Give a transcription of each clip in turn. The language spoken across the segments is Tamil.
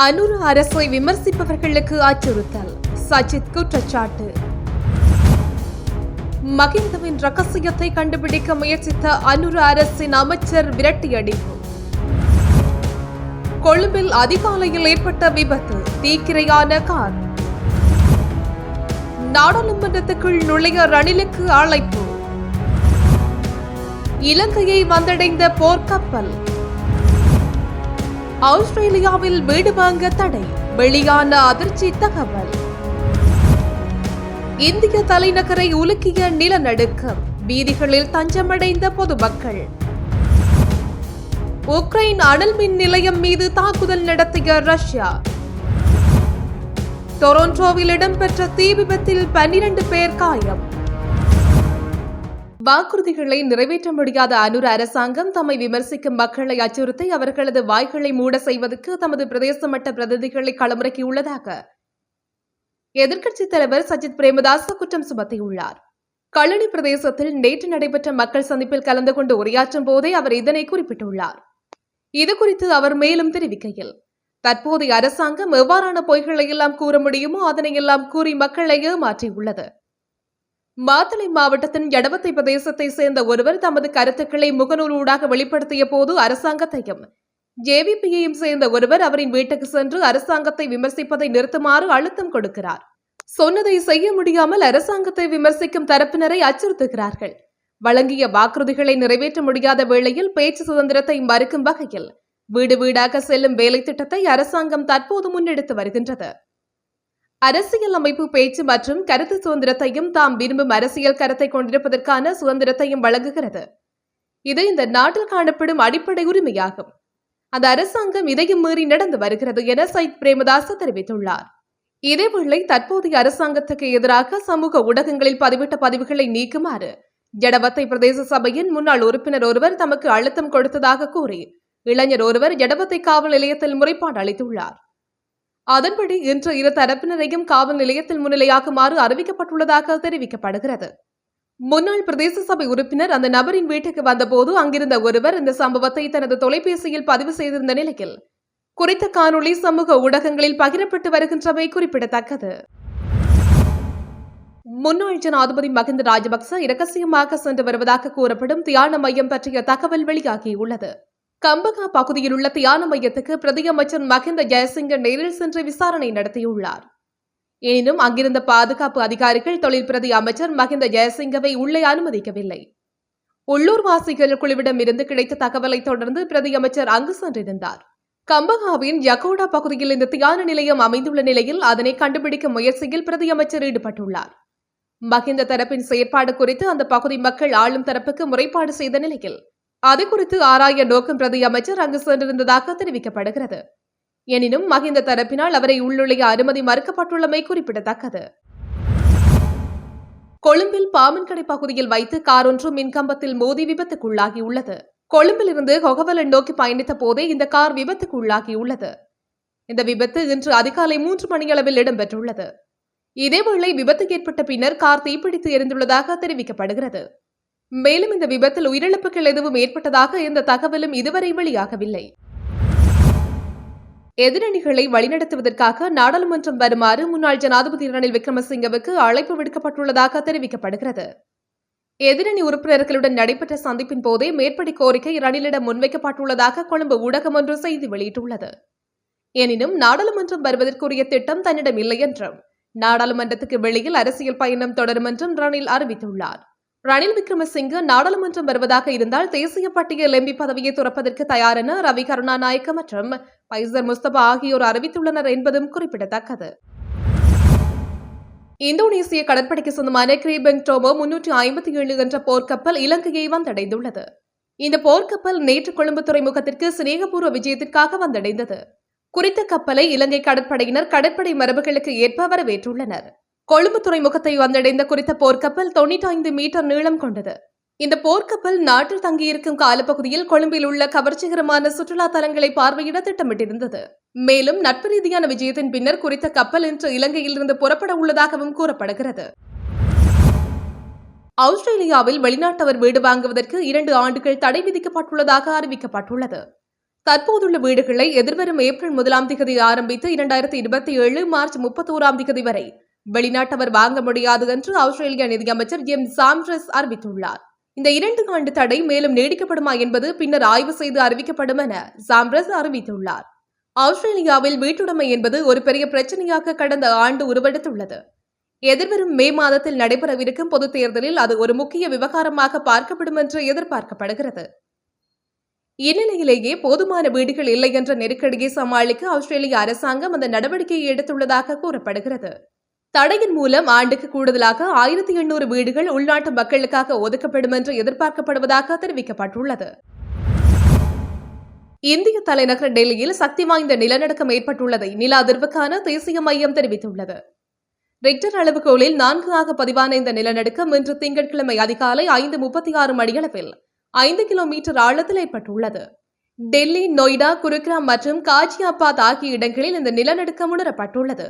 அனுரு அரசை விமர்சிப்பவர்களுக்கு அச்சுறுத்தல். சஜித் குற்றச்சாட்டு. மகிந்தவின் ரகசியத்தை கண்டுபிடிக்க முயற்சித்த அனுரு அரசின் அமைச்சர் விரட்டியடிப்பு. கொழும்பில் அதிகாலையில் ஏற்பட்ட விபத்து தீக்கிரையான கார். நாடாளுமன்றத்துக்குள் நுழைய ரணிலுக்கு அழைப்பு. இலங்கையை வந்தடைந்த போர்க்கப்பல். ஆஸ்திரேலியாவில் வீடு வாங்க தடை. வெளியான அதிர்ச்சி தகவல். இந்திய தலைநகரை உலுக்கிய நிலநடுக்கம். வீதிகளில் தஞ்சமடைந்த பொதுமக்கள். உக்ரைன் அனல் மின் நிலையம் மீது தாக்குதல் நடத்திய ரஷ்யா. டொரண்டோவில் இடம்பெற்ற தீ விபத்தில் பன்னிரண்டு பேர் காயம். வாக்குறுதிகளை நிறைவேற்ற முடியாத அனுர அரசாங்கம் தம்மை விமர்சிக்கும் மக்களை அச்சுறுத்தி அவர்களது வாய்களை மூட செய்வதற்கு தமது பிரதேச மட்ட பிரதிநிதிகளை களமிறக்கியுள்ளதாக. எதிர்க்கட்சித் தலைவர் சஜித் பிரேமதாச குற்றம் சுமத்தியுள்ளார். கழனி பிரதேசத்தில் நேற்று நடைபெற்ற மக்கள் சந்திப்பில் கலந்து கொண்டு உரையாற்றும் போதே அவர் இதனை குறிப்பிட்டுள்ளார். இதுகுறித்து அவர் மேலும் தெரிவிக்கையில் தற்போதைய அரசாங்கம் எவ்வாறான பொய்களை எல்லாம் கூற முடியுமோ அதனை எல்லாம் கூறி மக்களை ஏமாற்றியுள்ளது. மாத்தளை மாவட்டத்தின் எடவத்தை பிரதேசத்தை சேர்ந்த ஒருவர் தமது கருத்துக்களை முகநூலூடாக வெளிப்படுத்திய போது அரசாங்கத்தையும் ஜேவிபியையும் சேர்ந்த ஒருவர் அவரின் வீட்டுக்கு சென்று அரசாங்கத்தை விமர்சிப்பதை நிறுத்துமாறு அழுத்தம் கொடுக்கிறார். சொன்னதை செய்ய முடியாமல் அரசாங்கத்தை விமர்சிக்கும் தரப்பினரை அச்சுறுத்துகிறார்கள். வழங்கிய வாக்குறுதிகளை நிறைவேற்ற முடியாத வேளையில் பேச்சு சுதந்திரத்தை மறுக்கும் வகையில் வீடு வீடாக செல்லும் வேலை திட்டத்தை அரசாங்கம் தற்போது முன்னெடுத்து வருகின்றது. அரசியல் அமைப்பு பேச்சு மற்றும் கருத்து சுதந்திரத்தையும் தாம் விரும்பும் அரசியல் கருத்தை கொண்டிருப்பதற்கான சுதந்திரத்தையும் வழங்குகிறது. இது இந்த நாட்டில் காணப்படும் அடிப்படை உரிமையாகும். அந்த அரசாங்கம் இதையும் மீறி நடந்து வருகிறது என சயித் பிரேமதாச தெரிவித்துள்ளார். இதேவேளை தற்போதைய அரசாங்கத்துக்கு எதிராக சமூக ஊடகங்களில் பதிவிட்ட பதிவுகளை நீக்குமாறு ஜடவத்தை பிரதேச சபையின் முன்னாள் உறுப்பினர் ஒருவர் தமக்கு அழுத்தம் கொடுத்ததாக கூறி இளைஞர் ஒருவர் ஜடவத்தை காவல் நிலையத்தில் முறைப்பாடு அளித்துள்ளார். அதன்படி இன்று இரு தரப்பினரையும் காவல் நிலையத்தில் முன்னிலையாக்குமாறு அறிவிக்கப்பட்டுள்ளதாக தெரிவிக்கப்படுகிறது. முன்னாள் பிரதேச சபை உறுப்பினர் அந்த நபரின் வீட்டுக்கு வந்தபோது அங்கிருந்த ஒருவர் இந்த சம்பவத்தை தனது தொலைபேசியில் பதிவு செய்திருந்த நிலையில் குறித்த காணொளி சமூக ஊடகங்களில் பகிரப்பட்டு வருகின்றவை குறிப்பிடத்தக்கது. முன்னாள் ஜனாதிபதி மகிந்த ராஜபக்ச இரகசியமாக சென்று வருவதாக கூறப்படும் தியான மையம் பற்றிய தகவல் வெளியாகியுள்ளது. கம்பகா பகுதியில் உள்ள தியான மையத்துக்கு பிரதியமைச்சர் மகிந்த ஜெயசிங்க நேரில் சென்று விசாரணை நடத்தியுள்ளார். எனினும் அங்கிருந்த பாதுகாப்பு அதிகாரிகள் தொழில் பிரதி அமைச்சர் மகிந்த ஜெயசிங்கவை உள்ளே அனுமதிக்கவில்லை. உள்ளூர்வாசிகள் குழுவிடம் இருந்து கிடைத்த தகவலை தொடர்ந்து பிரதி அமைச்சர் அங்கு சென்றிருந்தார். கம்பகாவின் யகோடா பகுதியில் இந்த தியான நிலையம் அமைந்துள்ள நிலையில் அதனை கண்டுபிடிக்கும் முயற்சியில் பிரதி அமைச்சர் ஈடுபட்டுள்ளார். மகிந்த தரப்பின் செயற்பாடு குறித்து அந்த பகுதி மக்கள் ஆளும் தரப்புக்கு முறைப்பாடு செய்த நிலையில் அது குறித்து ஆராய நோக்கம் பிரதி அமைச்சர் அங்கு சென்றிருந்ததாக தெரிவிக்கப்படுகிறது. எனினும் மகிந்த தரப்பினால் அவரை உள்ளுழைய அனுமதி மறுக்கப்பட்டுள்ளமை குறிப்பிடத்தக்கது. கொழும்பில் பாமன்கடை பகுதியில் வைத்து கார் ஒன்று மின்கம்பத்தில் மோதி விபத்துக்குள்ளாகியுள்ளது. கொழும்பிலிருந்து கொகவலன் நோக்கி பயணித்த போதே இந்த கார் விபத்துக்குள்ளாகியுள்ளது. இந்த விபத்து இன்று அதிகாலை மூன்று மணியளவில் இடம்பெற்றுள்ளது. இதேவேளை விபத்து ஏற்பட்ட பின்னர் கார் தீப்பிடித்து எரிந்துள்ளதாக தெரிவிக்கப்படுகிறது. மேலும் இந்த விபத்தில் உயிரிழப்புகள் எதுவும் ஏற்பட்டதாக எந்த தகவலும் இதுவரை வெளியாகவில்லை. எதிரணிகளை வழிநடத்துவதற்காக நாடாளுமன்றம் வருமாறு முன்னாள் ஜனாதிபதி ரணில் விக்ரமசிங்கவுக்கு அழைப்பு விடுக்கப்பட்டுள்ளதாக தெரிவிக்கப்படுகிறது. எதிரணி உறுப்பினர்களுடன் நடைபெற்ற சந்திப்பின் போதே மேற்படி கோரிக்கை ரணிலிடம் முன்வைக்கப்பட்டுள்ளதாக கொழும்பு ஊடகம் ஒன்று செய்தி வெளியிட்டுள்ளது. எனினும் நாடாளுமன்றம் வருவதற்குரிய திட்டம் தன்னிடம் இல்லை என்றும் நாடாளுமன்றத்துக்கு வெளியில் அரசியல் பயணம் தொடரும் என்றும் ரணில் அறிவித்துள்ளார். ரணில் விக்ரமசிங்க நாடாளுமன்றம் வருவதாக இருந்தால் தேசிய பட்டியல் எம்பி பதவியை துறப்பதற்கு தயாரென ரவி கருணாநாயக்க மற்றும் பைசர் முஸ்தபா ஆகியோர் அறிவித்துள்ளனர் என்பதும் குறிப்பிடத்தக்கது. இந்தோனேசிய கடற்படைக்கு சொந்தமான கிரீபெங் டோமோ முன்னூற்றி ஐம்பத்தி ஏழு என்ற போர்க்கப்பல் இலங்கையை வந்தடைந்துள்ளது. இந்த போர்க்கப்பல் நேற்று கொழும்பு துறைமுகத்திற்கு சிநேகபூர்வ விஜயத்திற்காக வந்தடைந்தது. குறித்த கப்பலை இலங்கை கடற்படையினர் கடற்படை மரபுகளுக்கு ஏற்ப வரவேற்றுள்ளனர். கொழும்பு துறைமுகத்தை வந்தடைந்த குறித்த போர்க்கப்பல் தொண்ணூற்றி ஐந்து மீட்டர் நீளம் கொண்டது. இந்த போர்க்கப்பல் நாட்டில் தங்கியிருக்கும் காலப்பகுதியில் கொழும்பில் உள்ள கவர்ச்சிகரமான சுற்றுலா தலங்களை பார்வையிட திட்டமிட்டிருந்தது. மேலும் நட்பு ரீதியான விஜயத்தின் பின்னர் குறித்த கப்பல் இன்று இலங்கையில் இருந்து புறப்பட உள்ளதாகவும் கூறப்படுகிறது. ஆஸ்திரேலியாவில் வெளிநாட்டவர் வீடு வாங்குவதற்கு இரண்டு ஆண்டுகள் தடை விதிக்கப்பட்டுள்ளதாக அறிவிக்கப்பட்டுள்ளது. தற்போதுள்ள வீடுகளை எதிர்வரும் ஏப்ரல் முதலாம் திகதி ஆரம்பித்து இரண்டாயிரத்தி இருபத்தி ஏழு மார்ச் முப்பத்தோராம் திகதி வரை வெளிநாட்டவர் வாங்க முடியாது என்று ஆஸ்திரேலிய நிதியமைச்சர் எம் சாம்ரஸ் அறிவித்துள்ளார். இந்த இரண்டு ஆண்டு தடை மேலும் நீடிக்கப்படுமா என்பது பின்னர் ஆய்வு செய்து அறிவிக்கப்படும் என சாம்ரஸ் அறிவித்துள்ளார். ஆஸ்திரேலியாவில் வீட்டுடைமை என்பது ஒரு பெரிய பிரச்சனையாக கடந்த ஆண்டு உருவெடுத்துள்ளது. எதிர்வரும் மே மாதத்தில் நடைபெறவிருக்கும் பொதுத் தேர்தலில் அது ஒரு முக்கிய விவகாரமாக பார்க்கப்படும் என்று எதிர்பார்க்கப்படுகிறது. இந்நிலையிலேயே போதுமான வீடுகள் இல்லை என்ற நெருக்கடியை சமாளிக்க ஆஸ்திரேலிய அரசாங்கம் அந்த நடவடிக்கையை எடுத்துள்ளதாக கூறப்படுகிறது. தடையின் மூலம் ஆண்டுக்கு கூடுதலாக ஆயிரத்தி எண்ணூறு வீடுகள் உள்நாட்டு மக்களுக்காக ஒதுக்கப்படும் என்று எதிர்பார்க்கப்படுவதாக தெரிவிக்கப்பட்டுள்ளது. இந்திய தலைநகர் டெல்லியில் சக்தி வாய்ந்த நிலநடுக்கம் ஏற்பட்டுள்ளதை நில அதிர்வுக்கான தேசிய மையம் தெரிவித்துள்ளது. ரிக்டர் அளவுகோலில் நான்கு ஆக பதிவான இந்த நிலநடுக்கம் இன்று திங்கட்கிழமை அதிகாலை ஐந்து முப்பத்தி ஆறு மணியளவில் ஐந்து கிலோமீட்டர் ஆழத்தில் ஏற்பட்டுள்ளது. டெல்லி நொய்டா குருகிராம் மற்றும் காஜியாபாத் ஆகிய இடங்களில் இந்த நிலநடுக்கம் உணரப்பட்டுள்ளது.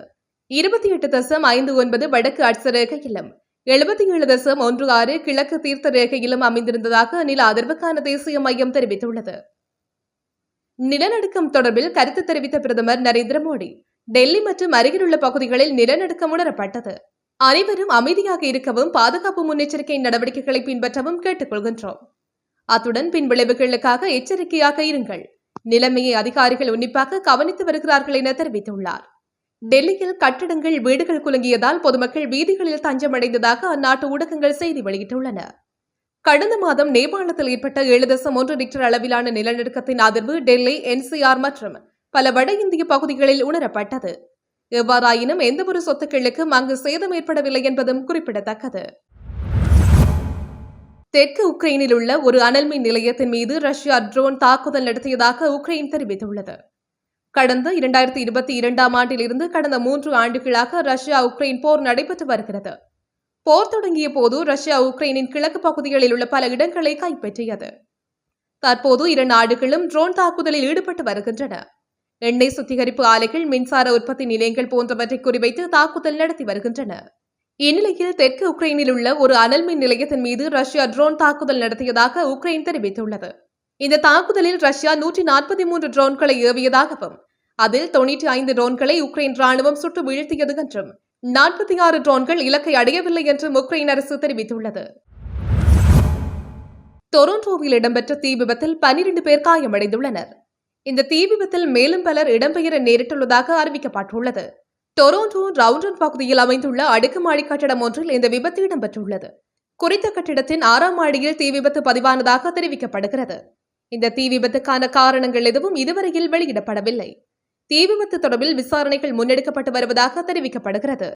இருபத்தி எட்டு தசம் ஐந்து ஒன்பது வடக்கு அட்ச ரேகையிலும் எழுபத்தி ஏழு தசம் ஒன்று ஆறு கிழக்கு தீர்த்த ரேகையிலும் அமைந்திருந்ததாக நில அதிர்வுக்கான தேசிய மையம் தெரிவித்துள்ளது. நிலநடுக்கம் தொடர்பில் கருத்து தெரிவித்த பிரதமர் நரேந்திர மோடி டெல்லி மற்றும் அருகிலுள்ள பகுதிகளில் நிலநடுக்கம் உணரப்பட்டது. அனைவரும் அமைதியாக இருக்கவும் பாதுகாப்பு முன்னெச்சரிக்கை நடவடிக்கைகளை பின்பற்றவும் கேட்டுக்கொள்கின்றோம். அத்துடன் பின் விளைவுகளுக்காக எச்சரிக்கையாக இருங்கள். நிலைமையை அதிகாரிகள் உன்னிப்பாக கவனித்து வருகிறார்கள் என தெரிவித்துள்ளார். டெல்லியில் கட்டடங்கள் வீடுகள் குலுங்கியதால் பொதுமக்கள் வீதிகளில் தஞ்சமடைந்ததாக அந்நாட்டு ஊடகங்கள் செய்தி வெளியிட்டுள்ளன. கடந்த மாதம் நேபாளத்தில் ஏற்பட்ட ஏழு தசம் ஒன்று ரிக்டர் அளவிலான நிலநடுக்கத்தின் அதிர்வு டெல்லி என்சிஆர் மற்றும் பல வட இந்திய பகுதிகளில் உணரப்பட்டது. எவ்வாறாயினும் எந்தவொரு சொத்துக்களுக்கும் அங்கு சேதம் ஏற்படவில்லை என்பதும் குறிப்பிடத்தக்கது. தெற்கு உக்ரைனில் உள்ள ஒரு அனல்மின் நிலையத்தின் மீது ரஷ்யா ட்ரோன் தாக்குதல் நடத்தியதாக உக்ரைன் தெரிவித்துள்ளது. கடந்த இரண்டாயிரத்தி இருபத்தி இரண்டாம் ஆண்டிலிருந்து கடந்த மூன்று ஆண்டுகளாக ரஷ்யா உக்ரைன் போர் நடைபெற்று வருகிறது. போர் தொடங்கிய போது ரஷ்யா உக்ரைனின் கிழக்கு பகுதிகளில் உள்ள பல இடங்களை கைப்பற்றியது. தற்போது இரு நாடுகளும் ட்ரோன் தாக்குதலில் ஈடுபட்டு வருகின்றன. எண்ணெய் சுத்திகரிப்பு ஆலைகள் மின்சார உற்பத்தி நிலையங்கள் போன்றவற்றை குறிவைத்து தாக்குதல் நடத்தி வருகின்றன. இந்நிலையில் தெற்கு உக்ரைனில் உள்ள ஒரு அனல் மின் நிலையத்தின் மீது ரஷ்யா ட்ரோன் தாக்குதல் நடத்தியதாக உக்ரைன் தெரிவித்துள்ளது. இந்த தாக்குதலில் ரஷ்யா நூற்றி நாற்பத்தி மூன்று ட்ரோன்களை ஏவியதாகவும் அதில் தொன்னூற்றி ஐந்து ட்ரோன்களை உக்ரைன் ராணுவம் சுட்டு வீழ்த்தியது என்றும் நாற்பத்தி ஆறு ட்ரோன்கள் இலக்கை அடையவில்லை என்றும் உக்ரைன் அரசு தெரிவித்துள்ளது. டொரோண்டோவில் இடம்பெற்ற தீ விபத்தில் பனிரெண்டு பேர் காயமடைந்துள்ளனர். இந்த தீ விபத்தில் மேலும் பலர் இடம்பெயர நேரிட்டுள்ளதாக அறிவிக்கப்பட்டுள்ளது. டொரோண்டோ ரவுண்டன் பகுதியில் அமைந்துள்ள அடுக்குமாடி கட்டடம் ஒன்றில் இந்த விபத்து இடம்பெற்றுள்ளது. குறித்த கட்டிடத்தின் ஆறாம் மாடியில் தீ விபத்து பதிவானதாக தெரிவிக்கப்படுகிறது. இந்த தீ விபத்துக்கான காரணங்கள் எதுவும் இதுவரையில் வெளியிடப்படவில்லை. தீ விபத்து தொடர்பில் விசாரணைகள் முன்னெடுக்கப்பட்டு வருவதாக தெரிவிக்கப்படுகிறது.